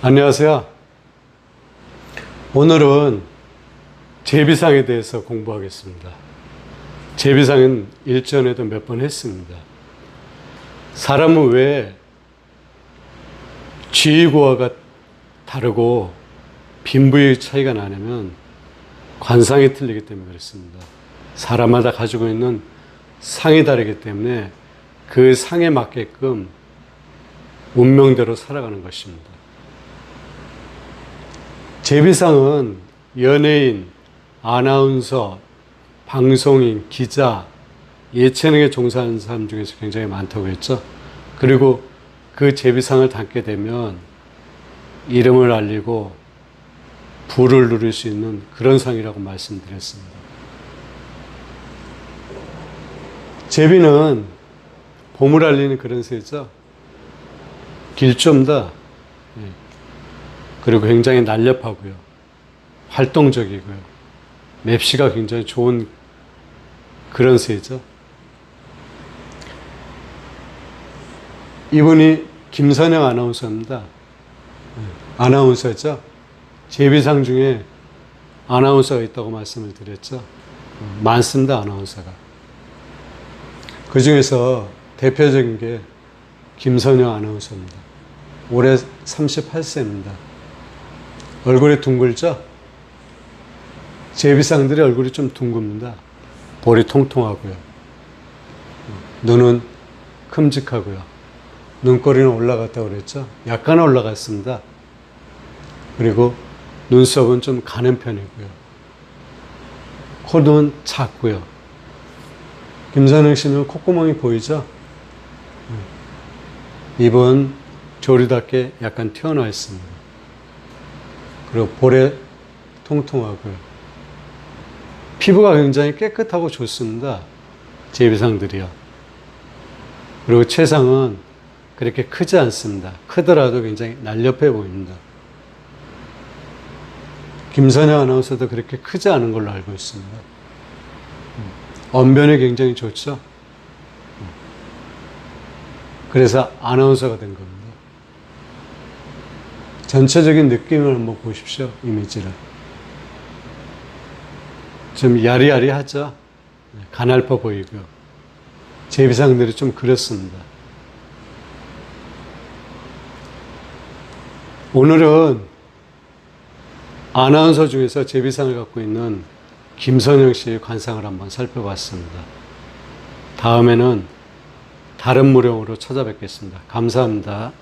안녕하세요. 오늘은 제비상에 대해서 공부하겠습니다. 제비상은 일전에도 몇 번 했습니다. 사람은 왜 지위고하가 다르고 빈부의 차이가 나냐면 관상이 틀리기 때문에 그렇습니다. 사람마다 가지고 있는 상이 다르기 때문에 그 상에 맞게끔 운명대로 살아가는 것입니다. 제비상은 연예인, 아나운서, 방송인, 기자, 예체능에 종사하는 사람 중에서 굉장히 많다고 했죠. 그리고 그 제비상을 담게 되면 이름을 알리고 부를 누릴 수 있는 그런 상이라고 말씀드렸습니다. 제비는 봄을 알리는 그런 새죠. 길좀다. 예. 그리고 굉장히 날렵하고요. 활동적이고요. 맵시가 굉장히 좋은 그런 새죠. 이분이 김선영 아나운서입니다. 예. 아나운서죠. 제비상 중에 아나운서가 있다고 말씀을 드렸죠. 어, 많습니다, 아나운서가. 그 중에서 대표적인 게 김선영 아나운서입니다. 올해 38세입니다. 얼굴이 둥글죠? 제비상들의 얼굴이 좀 둥급니다. 볼이 통통하고요. 눈은 큼직하고요. 눈꼬리는 올라갔다고 그랬죠? 약간 올라갔습니다. 그리고 눈썹은 좀 가는 편이고요. 코는 작고요. 김선영 씨는 콧구멍이 보이죠? 입은 조리답게 약간 튀어나와 있습니다. 그리고 볼에 통통하고요. 피부가 굉장히 깨끗하고 좋습니다. 제 비상들이요. 그리고 최상은 그렇게 크지 않습니다. 크더라도 굉장히 날렵해 보입니다. 김선영 아나운서도 그렇게 크지 않은 걸로 알고 있습니다. 언변이 굉장히 좋죠. 그래서 아나운서가 된 겁니다. 전체적인 느낌을 한번 보십시오. 이미지를. 좀 야리야리하죠. 가날퍼 보이고요. 제비상들이 좀 그렇습니다. 오늘은 아나운서 중에서 제비상을 갖고 있는 김선영 씨의 관상을 한번 살펴봤습니다. 다음에는 다른 무령으로 찾아뵙겠습니다. 감사합니다.